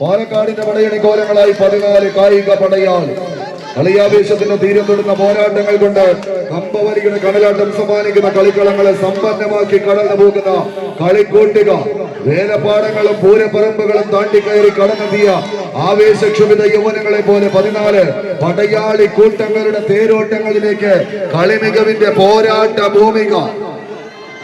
പാലക്കാടിന്റെ പടയണി കോലങ്ങളായി പതിനാല് കായിക പടയാൾ. കളിയാവേശത്തിന് തീരം തൊടുന്ന പോരാട്ടങ്ങൾ കൊണ്ട് കമ്പവരിയുടെ കടലാട്ടം സമ്മാനിക്കുന്ന കളിക്കളങ്ങളെ സമ്പന്നമാക്കി കടന്നു പോകുന്ന കളിക്കൂട്ടുക വേലപ്പാടങ്ങളും പൂരപ്പറമ്പുകളും താണ്ടിക്കയറി കടന്നെത്തിയ ആവേശക്ഷുഭിത യൗവനങ്ങളെ പോലെ പതിനാല് പടയാളി കൂട്ടങ്ങളുടെ തേരോട്ടങ്ങളിലേക്ക് കളിമികവിന്റെ പോരാട്ട ഭൂമിക.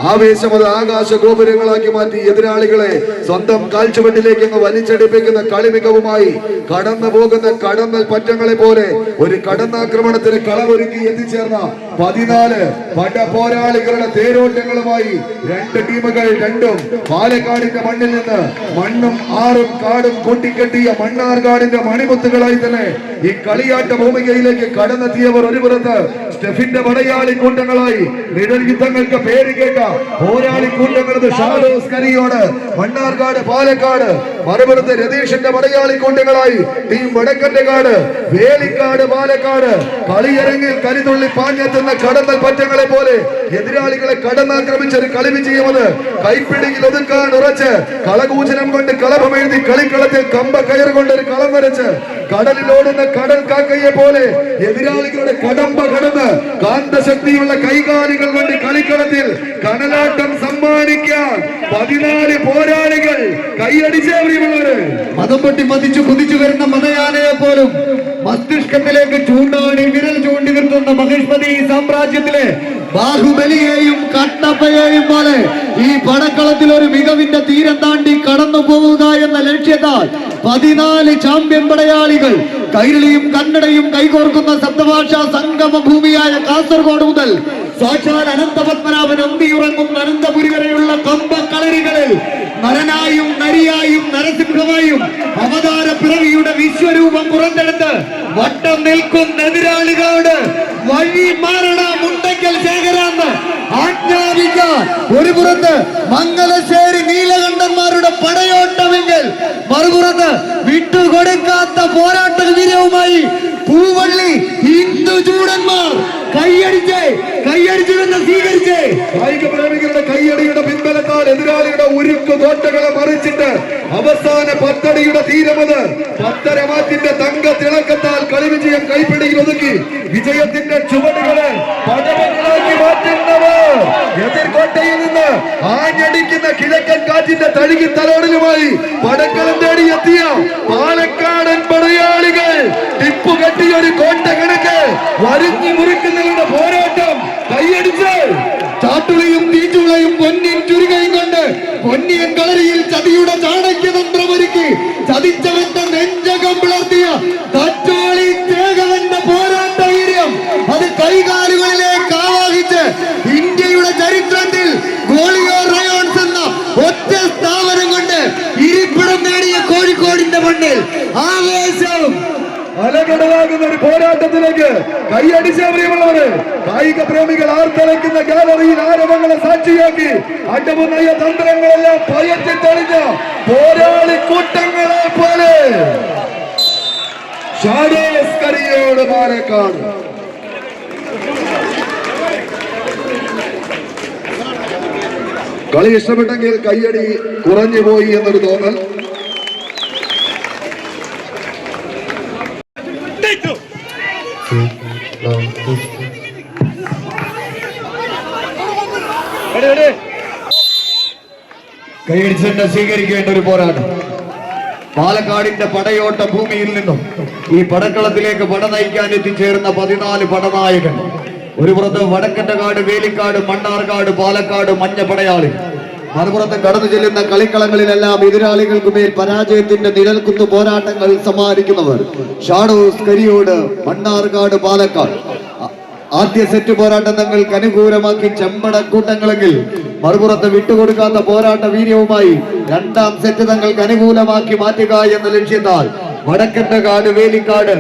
ആവേശം അത് ആകാശ ഗോപുരങ്ങളാക്കി മാറ്റി എതിരാളികളെ സ്വന്തം കാൽച്ചുവട്ടിലേക്ക് വലിച്ചടിപ്പിക്കുന്ന കളിമികവുമായി കടന്നു പോകുന്ന കടന്നൽ പറ്റങ്ങളെ പോലെ ഒരു കടന്നാക്രമണത്തിന് കളമൊരുക്കി എത്തിച്ചേർന്ന പതിനാല് പട പോരാളികളുടെ തേരോട്ടങ്ങളുമായി രണ്ട് ടീമുകൾ രണ്ടും പാലക്കാടിന്റെ മണ്ണിൽ നിന്ന് മണ്ണും ആറും കാടും കൂട്ടിക്കെട്ടിയ മണ്ണാർകാടിന്റെ മണിമുത്തുകളായി തന്നെ ഈ കളിയാട്ട ഭൂമികയിലേക്ക് കടന്നെത്തിയവർ ഒരു പുറത്ത് സ്റ്റെഫിന്റെ പടയാളി കൂട്ടങ്ങളായി നിഴൽ യുദ്ധങ്ങൾക്ക് പേര് കേട്ട പോരാളി കൂട്ടങ്ങളത് ഷാഡോസ് കരിയോട് മണ്ണാർക്കാട് പാലക്കാട് മറുപുറത്ത് രതീഷിന്റെ പടയാളി കൂട്ടങ്ങളായി ടീം വടക്കന്റെ കാട് വേലിക്കാട് പാലക്കാട് കളിയരങ്ങിൽ കരിതുള്ളി പാഞ്ഞെത്തുന്ന കടന്നൽ പറ്റങ്ങളെ പോലെ എതിരാളികളെ കടന്നാക്രമിച്ച് ഒരു കളി വിജയമത് കൈപ്പിടിയിൽ ഒതുക്കാൻ ഉറച്ച് കളകൂചനം കൊണ്ട് കളഭമെഴുതി കളിക്കളത്തിൽ കമ്പ കയർ കൊണ്ട് ഒരു കളം വരച്ച് കടലിലോടുന്ന കടൽ കാക്കയെ പോലെ എതിരാളികളുടെ കടമ്പ കടന്ന് കാന്തശക്തിയുള്ള കൈകാലികൾ കൊണ്ട് കളിക്കളത്തിൽ കടലാട്ടം സമ്മാനിക്കാൻ പതിനാല് പോരാളികൾ കൈയടിച്ചേറിയുള്ളവര് മതം പൊട്ടി മതിച്ചു കുതിച്ചു വരുന്ന മതയാനയെ പോലും മസ്തിഷ്കത്തിലേക്ക് ചൂണ്ടാടി വിരൽ ചൂണ്ടി നിർത്തുന്ന മഹിഷ്മതി സാമ്രാജ്യത്തിലെ ബാഹുബലിയെയും കട്ടപ്പയെയും പോലെ ഈ പടക്കളത്തിൽ ഒരു മികവിന്റെ തീരം താണ്ടി കടന്നു പോവുക എന്ന ലക്ഷ്യത്താൽ പതിനാല് ചാമ്പ്യൻ പടയാളികൾ കൈരളിയും കന്നഡയും കൈകോർക്കുന്ന സപ്തഭാഷാ സംഗമ ഭൂമിയായ കാസർഗോഡ് മുതൽ സാക്ഷാൽ അനന്തപത്മനാഭൻ ഒമ്പിയുറങ്ങും അനന്തപുരി വരെയുള്ള കമ്പക്കളരികളിൽ നരനായും നരിയായും നരസിംഹമായും അവതാര പിറവിയുടെ വിശ്വരൂപം പുറത്തെടുത്ത് വട്ടം നിൽക്കുന്ന എതിരാളികളോട് വഴി മാറണം മുണ്ടയ്ക്കൽ ശേഖരാന്ന് ആജ്ഞാപിക്കാൻ ഒരു പുറത്ത് മംഗലശ്ശേരി നീലകണ്ഠന്മാരുടെ പടയോട്ടമെങ്കിൽ മറുപുറത്ത് വിട്ടുകൊടുക്കാത്ത പോരാട്ട വീര്യവുമായി പൂവള്ളി ഹിന്ദു ചൂടന്മാർ കൈയടിച്ച് കൈയടിച്ചുവെന്ന് സ്വീകരിച്ച്. കായിക പ്രേമികളുടെ കൈയടിയുടെ പിൻബലത്താൽ എതിരാളിയുടെ ഉരുക്ക് കോട്ടകളെ മറിച്ചിട്ട് അവസാന പത്തടിയുടെ തീരമത് പത്തരമാറ്റിന്റെ തങ്ക തിളക്കത്താൽ കളി വിജയം കൈപ്പിടിയിൽ ഒതുക്കി വിജയത്തിന്റെ ചുവടുകളെ പടവങ്ങളാക്കി മാറ്റുന്നവർ എതിർകോട്ടയിൽ നിന്ന് ആഞ്ഞടിക്കുന്ന കിഴക്കൻ കാറ്റിന്റെ തഴുകി തലോടലുമായി പടക്കളം തേടി എത്തിയ പാലക്കാടൻ പടയാളികൾ. ടിപ്പു കെട്ടിയ ഒരു കോട്ട കിണക്ക്. വരിഞ്ഞു മുറിക്കുന്നവരുടെ പോരാട്ടം കൈയടിച്ച് ചാട്ടുളയും തീച്ചുളയും പൊന്നിൻ ചുരുകയും കൊണ്ട് പൊന്നിയൻ കളരിയിൽ ചതിയുടെ ചാണക്യതന്ത്രമൊരുക്കി ചതിച്ചവന്റെ നെഞ്ചകം പിളർത്തിയ അലകടലാകുന്ന ഒരു പോരാട്ടത്തിലേക്ക് കൈയടിച്ചവരെയുള്ളവര് കായിക പ്രേമികൾ ആർത്തലയ്ക്കുന്ന ഗാലറിയിൽ ആരവങ്ങളെ സാക്ഷിയാക്കി അടമുന്നയ തന്ത്രങ്ങളെല്ലാം പയറ്റി തെളിഞ്ഞ പോരാളി കൂട്ടങ്ങളെ പോലെ. ഷാഡോസ് കരിയോട് പാലക്കാട് കളി ഇഷ്ടപ്പെട്ടെങ്കിൽ കയ്യടി കുറഞ്ഞു പോയി എന്നൊരു തോന്നൽ. കൈയടിച്ചിട്ട് സ്വീകരിക്കേണ്ട ഒരു പോരാട്ടം. പാലക്കാടിന്റെ പടയോട്ട ഭൂമിയിൽ നിന്നും ഈ പടക്കളത്തിലേക്ക് പട നയിക്കാൻ എത്തിച്ചേർന്ന പതിനാല് പടനായകൻ. ഒരു പുറത്ത് വടക്കന്റെ കാട് വേലിക്കാട് മണ്ണാർക്കാട് പാലക്കാട് മഞ്ഞ പടയാളി. മറുപുറത്ത് കടന്നു ചെല്ലുന്ന കളിക്കളങ്ങളിലെല്ലാം എതിരാളികൾക്ക് മേൽ പരാജയത്തിന്റെ നിഴൽക്കുത്തു പോരാട്ടങ്ങൾ സമ്മാനിക്കുന്നവർ. ഷാഡോസ് കരിയോട് മണ്ണാർക്കാട് പാലക്കാട്. ആദ്യ സെറ്റ് പോരാട്ടം തങ്ങൾക്ക് അനുകൂലമാക്കി ചെമ്പട കൂട്ടങ്ങളെങ്കിൽ മറുപുറത്ത് വിട്ടുകൊടുക്കാത്ത പോരാട്ട വീര്യവുമായി രണ്ടാം സെറ്റ് തങ്ങൾക്ക് അനുകൂലമാക്കി മാറ്റുക എന്ന ലക്ഷ്യത്താൽ വടക്കന്റെ കാട് വേലിക്കാട്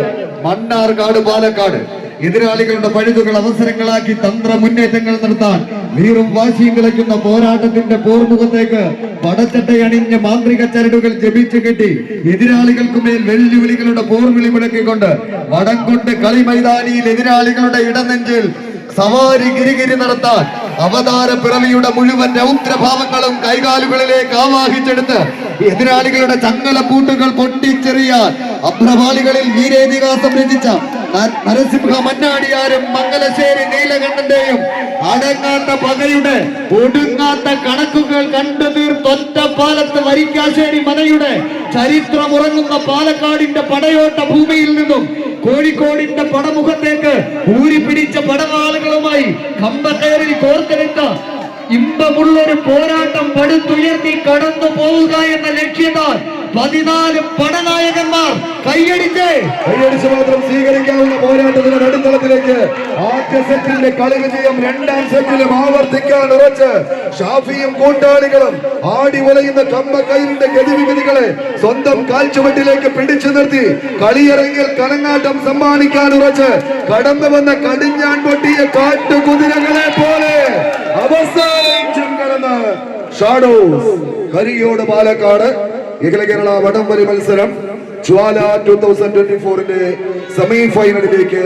മണ്ണാർക്കാട് പാലക്കാട്. എതിരാളികളുടെ പഴുതുകൾ അവസരങ്ങളാക്കി തന്ത്ര മുന്നേറ്റങ്ങൾ നടത്താൻ വീറും വാശിയും കളിക്കുന്ന പോരാട്ടത്തിന്റെ പോർമുഖത്തേക്ക് പടച്ചട്ടയണിഞ്ഞ മാന്ത്രിക ചരടുകൾ ജപിച്ചു കെട്ടി എതിരാളികൾക്ക് മേൽ വെല്ലുവിളികളുടെ പോർവിളി മുഴക്കിക്കൊണ്ട് വടം കൊണ്ട് കളി മൈതാനിയിൽ എതിരാളികളുടെ ഇടനെഞ്ചിൽ സവാരി ഗിരിഗിരി നടത്താൻ അവതാര പിറവിയുടെ മുഴുവൻ രൗദ്രഭാവങ്ങളും കൈകാലുകളിലേക്ക് ആവാഹിച്ചെടുത്ത് എതിരാളികളുടെ ചങ്ങലപ്പൂട്ടുകൾ പൊട്ടിച്ചെറിയാൻ അഭ്രപാളികളിൽ വീരേതിഹാസം രചിച്ച നരസിംഹ മന്നാടിയാരും മംഗലശ്ശേരി നീലകണ്ഠന്റെയും അടങ്ങാത്ത പകയുടെ ഒടുങ്ങാത്ത കണക്കുകൾ കണ്ടു തീർത്തൊറ്റ പാലത്ത് വരിക്കാശ്ശേരി മനയുടെ ചരിത്രമുറങ്ങുന്ന പാലക്കാടിന്റെ പടയോട്ട ഭൂമിയിൽ നിന്നും കോഴിക്കോടിന്റെ പടമുഖത്തേക്ക് ഊരിപ്പിടിച്ച പടവാളുകളുമായി കമ്പത്തേറിൽ കോർത്തെടുത്ത ഇമ്പമുള്ളൊരു പോരാട്ടം പടുത്തുയർത്തി കടന്നു പോവുക എന്ന ലക്ഷ്യത്താൽ പതിനാല് പടനായകന്മാർ കൈയടിച്ച് കൈയടിച്ച് മാത്രം സ്വീകരിക്കാവുന്ന പോരാട്ടത്തിന്റെ നടുത്തളത്തിലേക്ക് ആദ്യ സെറ്റിന്റെ കളി വിജയം രണ്ടാം സെറ്റിലും ആവർത്തിക്കാൻ ഉറച്ച് ഷാഫിയും കൂട്ടാളികളും ആടി ഉലയുന്ന കമ്പക്കൈലിന്റെ ഗതിവിഗതികളെ സ്വന്തം കാൽച്ചുവട്ടിലേക്ക് പിടിച്ചു നിർത്തി കളിയിറങ്ങിൽ കലങ്ങാട്ടം സമ്മാനിക്കാൻ ഉറച്ച് കടന്നു വന്ന കടിഞ്ഞാൻ പൊട്ടിയ കാട്ടുകുതിരകളെ പോലെ അവസാനിച്ചും കടന്ന്. ഷാഡോസ് കരിയോട് പാലക്കാട്. അഖില കേരള വടംവലി മത്സരം ജ്വാല ടൂ തൗസൻഡ് ട്വന്റി ഫോറിന്റെ സെമി ഫൈനലിലേക്ക്